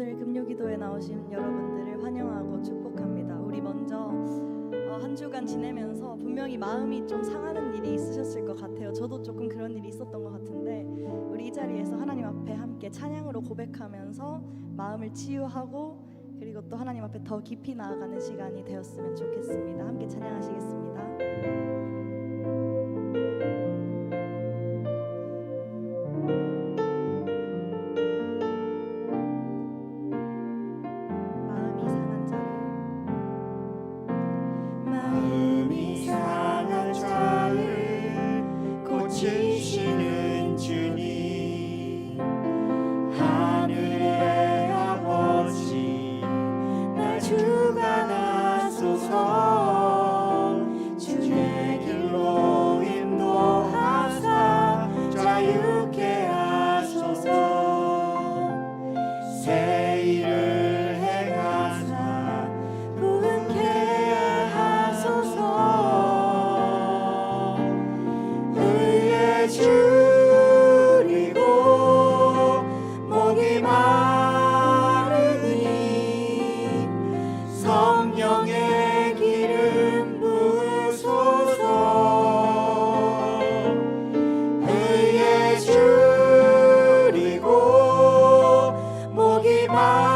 오늘 금요기도에 나오신 여러분들을 환영하고 축복합니다. 우리 먼저 어, 한 주간 지내면서 분명히 마음이 좀 상하는 일이 있으셨을 것 같아요. 저도 조금 그런 일이 있었던 것 같은데 우리 이 자리에서 하나님 앞에 함께 찬양으로 고백하면서 마음을 치유하고 그리고 또 하나님 앞에 더 깊이 나아가는 시간이 되었으면 좋겠습니다. 함께 찬양하시겠습니다. My.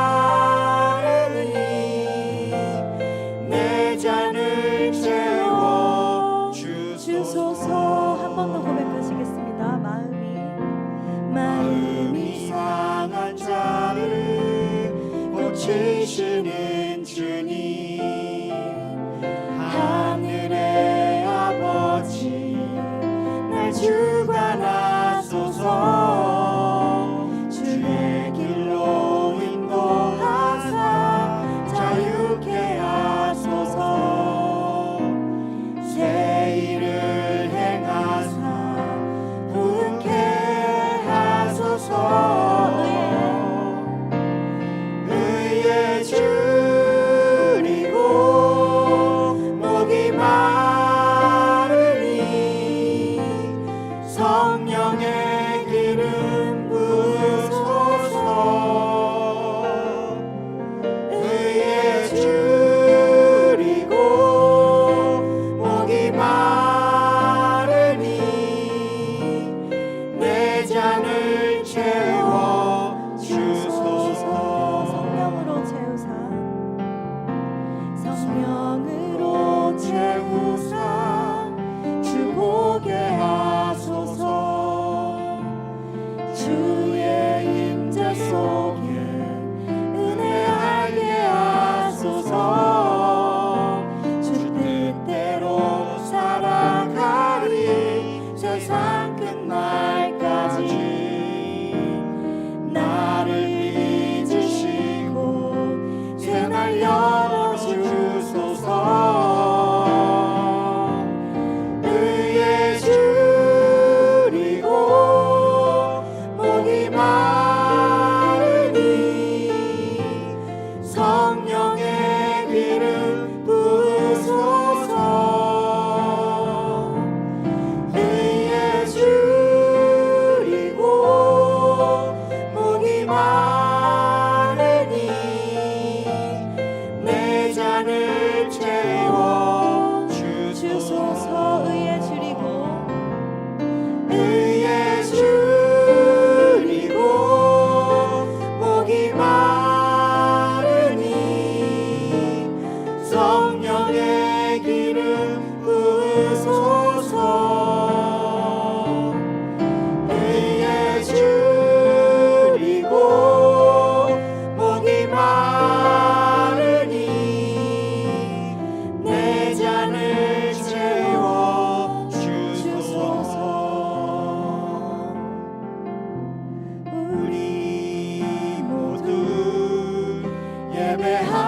Yeah,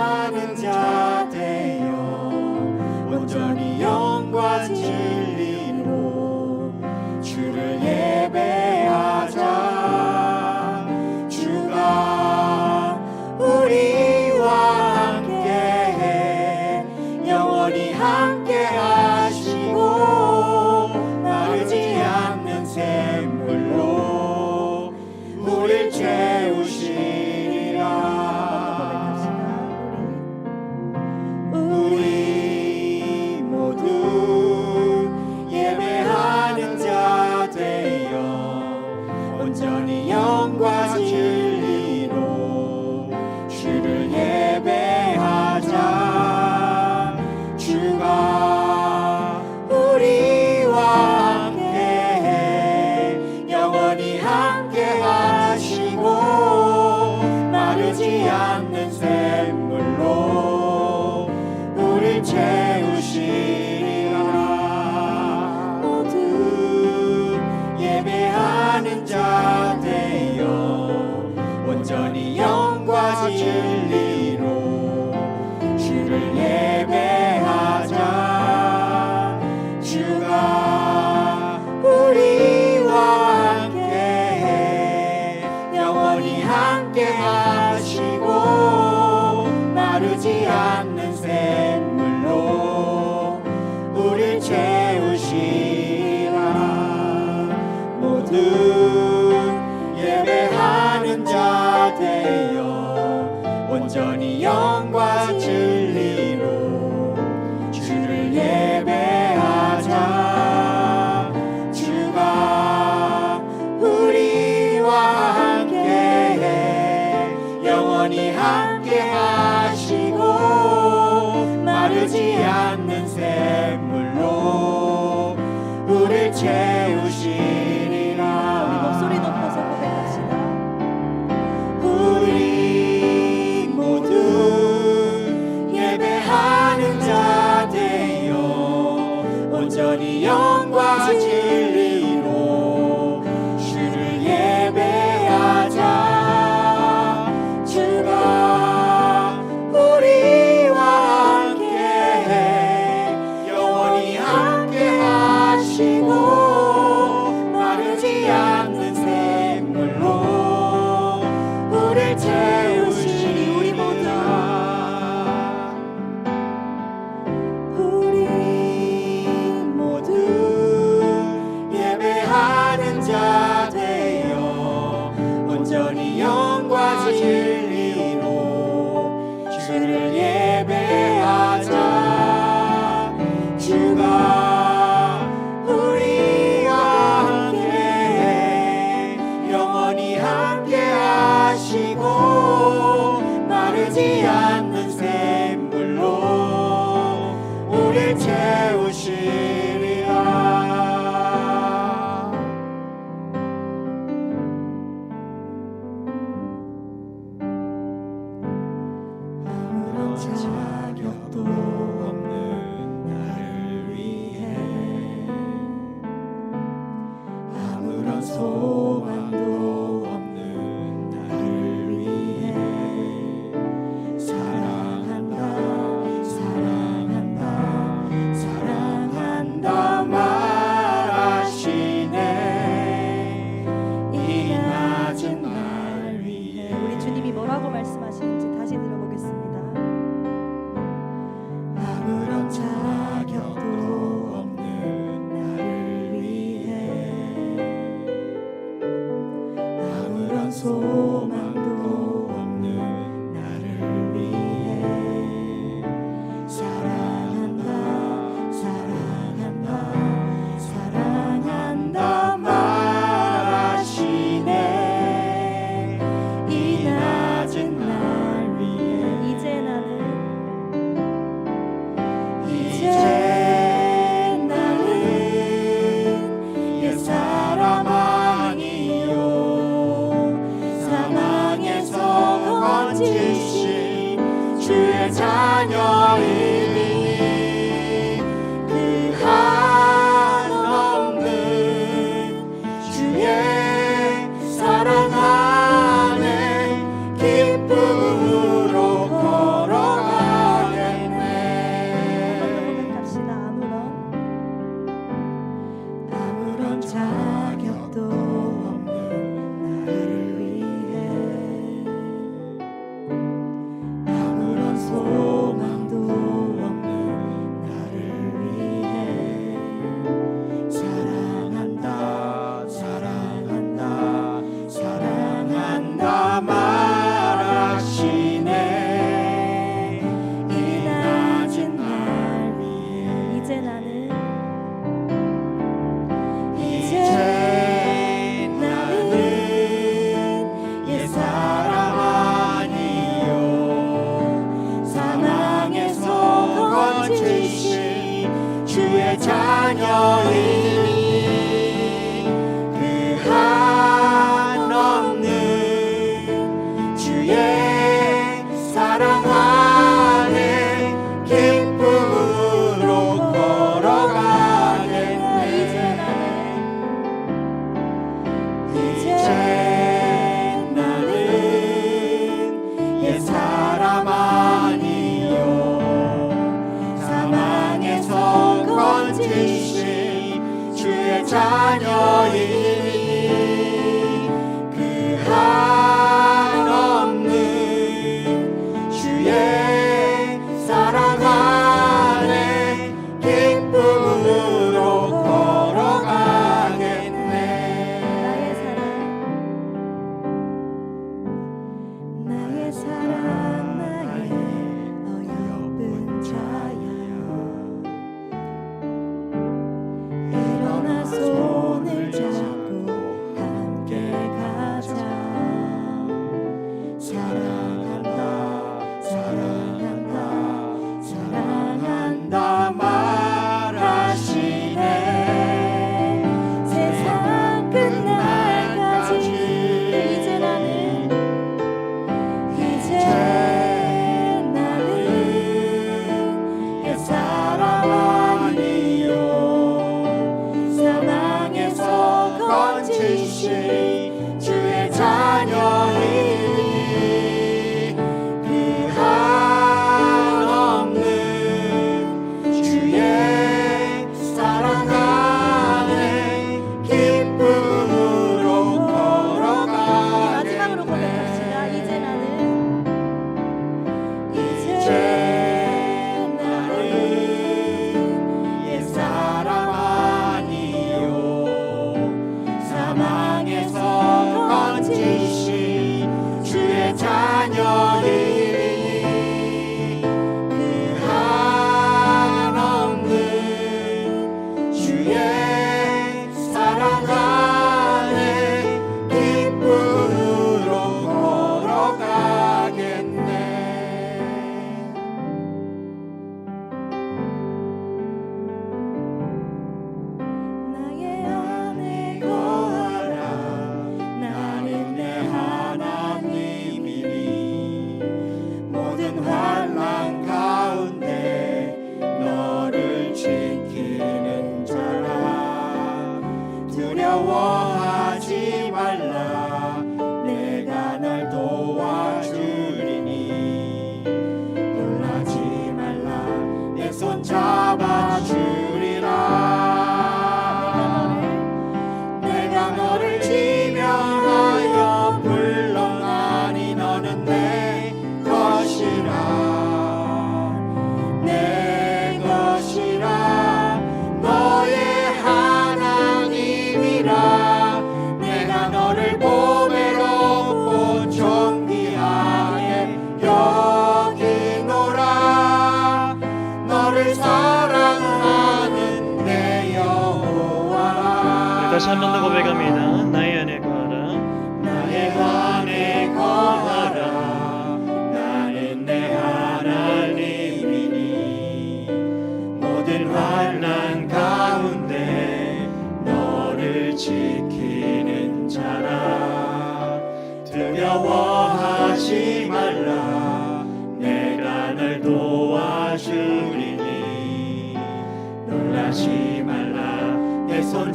주를 예 자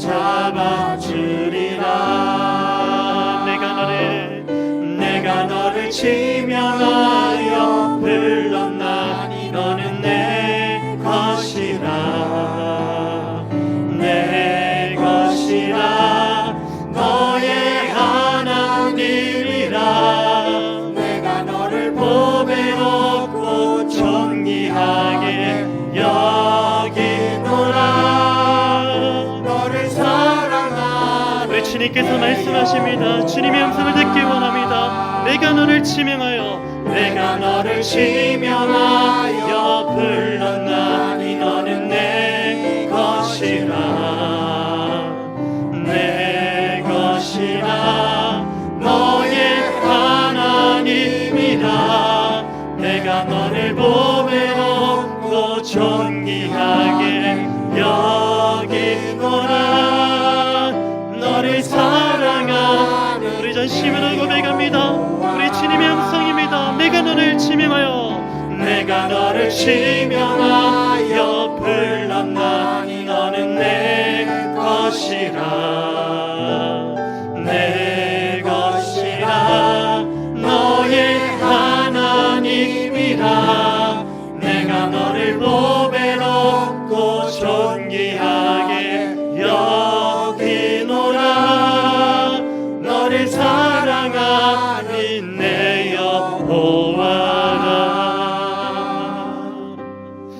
잡아주리라. 내가 너를 내가 너를 지 주님께서 말씀하십니다. 주님의 음성을 듣기 원합니다. 내가 너를 치명하여 내가 너를 치명하여 불렀나 내가 너를 치명하여 불렀나니 너는 내 것이라.